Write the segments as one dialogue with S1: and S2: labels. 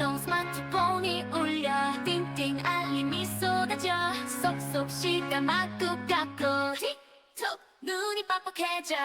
S1: 띵동 스마트폰이 울려 띵띵 알림이 쏟아져 쏙쏙 시간 막고 깎고 틱톡 눈이 빡빡해져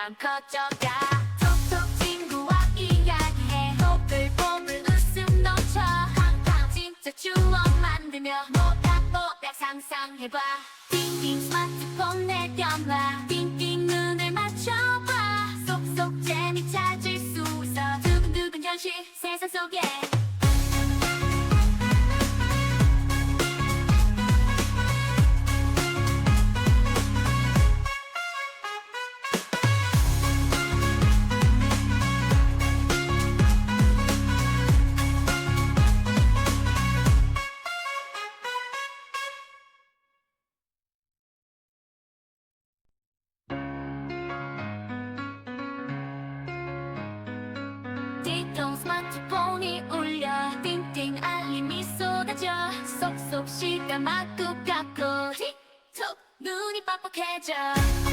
S1: 쑥쑥거리감 커져가. 톡톡 친구와 이야기해. 보글보글 웃음 넘쳐. 팡팡 진짜 추억 만들며 모닥모닥 상상해봐. 띵띵 스마트폰 내려놔. 띵띵 눈을 맞춰봐. 속속 재미 찾을 수 있어. 두근두근 현실 세상 속에 띵동 스마트폰이 울려 띵띵 알림이 쏟아져 쏙쏙 시간 막고 깎고 틱톡 눈이 빡빡해져